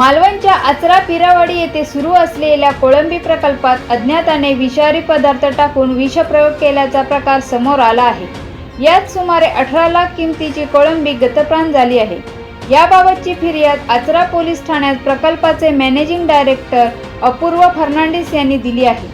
मालवणच्या आचरा पिरावाडी येथे सुरू असलेल्या कोळंबी प्रकल्पात अज्ञाताने विषारी पदार्थ टाकून विषप्रयोग केल्याचा प्रकार समोर आला आहे. यात सुमारे अठरा लाख किमतीची कोळंबी गतप्राण झाली आहे. याबाबतची फिर्याद आचरा पोलीस ठाण्यात प्रकल्पाचे मॅनेजिंग डायरेक्टर अपूर्व फर्नांडिस यांनी दिली आहे.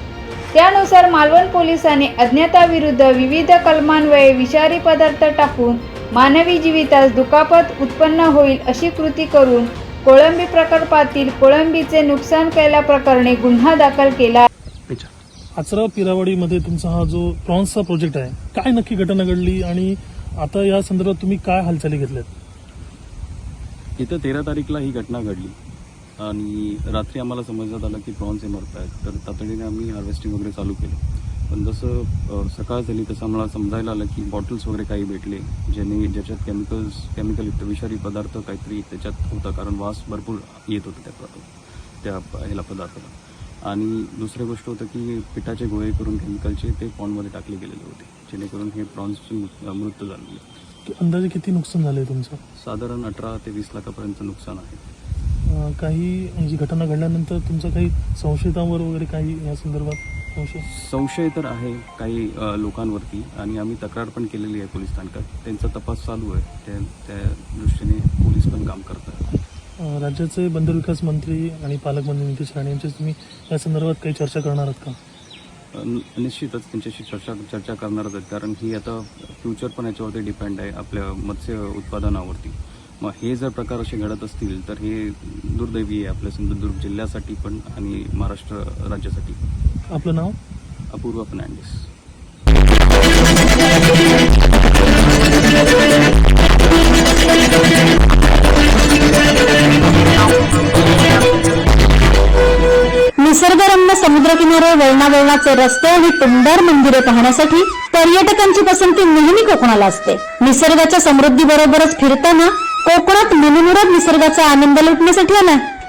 त्यानुसार मालवण पोलिसांनी अज्ञाताविरुद्ध विविध कलमान्वये विषारी पदार्थ टाकून मानवी जीवितास दुखापत उत्पन्न होईल अशी कृती करून कोळंबी प्रकल्पातील कोळंबीचे नुकसान केल्याप्रकरणी गुन्हा दाखल केला. आचरा पिरावाडीमध्ये तुमचा हा जो प्रॉन्सचा प्रोजेक्ट आहे काय नक्की घटना घडली आणि आता या संदर्भात तुम्ही काय हालचाली घेतल्यात? इथं तेरा तारीखला ही घटना घडली. आणि रात्री आम्हाला समजण्यात आलं की प्रॉन्स हे मरत आहेत तर तातडीने आम्ही हार्वेस्टिंग वगैरे चालू केलं. पण जसं सकाळ झाली तसं आम्हाला समजायला आलं की बॉटल्स वगैरे काही भेटले ज्याने ज्याच्यात केमिकल्स केमिकलयुक्त विषारी पदार्थ काहीतरी त्याच्यात होता कारण वास भरपूर येत होता त्या त्या ह्याला पदार्थाला. आणि दुसरी गोष्ट होतं की पिठाचे गोळे करून केमिकलचे ते पॉन्डमध्ये टाकले गेलेले होते जेणेकरून हे प्रॉन्सचे मृत- मृत्यू झालेले की अंदाजे किती नुकसान झालंय तुमचं? साधारण अठरा ते वीस लाखापर्यंत नुकसान आहे. काही म्हणजे घटना घडल्यानंतर तुमचं काही संशयितांवर वगैरे काही या संदर्भात संशय? तर आहे काही लोकांवरती आणि आम्ही तक्रार पण केलेली आहे पोलीस स्थानकात. त्यांचा तपास चालू आहे. त्या त्या दृष्टीने पोलीस पण काम करतात. राज्याचे बंदरविकास मंत्री आणि पालकमंत्री नितीश राणे यांची तुम्ही या संदर्भात काही चर्चा करणार आहात का? निश्चितच त्यांच्याशी चर्चा चर्चा करणारच आहेत. कारण ही आता फ्युचर पण याच्यावरती डिपेंड आहे आपल्या मत्स्य उत्पादनावरती. मग हे जर प्रकार असे घडत असतील तर हे दुर्दैवी आहे आपल्या सिंधुदुर्ग जिल्ह्यासाठी पण आणि महाराष्ट्र राज्यासाठी. आपलं नाव? अपूर्व फर्नांडिस. निसर्गरम्य समुद्रकिनारे वळणावळणाचे रस्ते आणि टुमदार मंदिरे पाहण्यासाठी पर्यटकांची पसंती नेहमी कोकणाला असते. निसर्गाच्या समृद्धी बरोबरच फिरताना कोकणात मनमुराद निसर्गाचा आनंद लुटण्यासाठी आला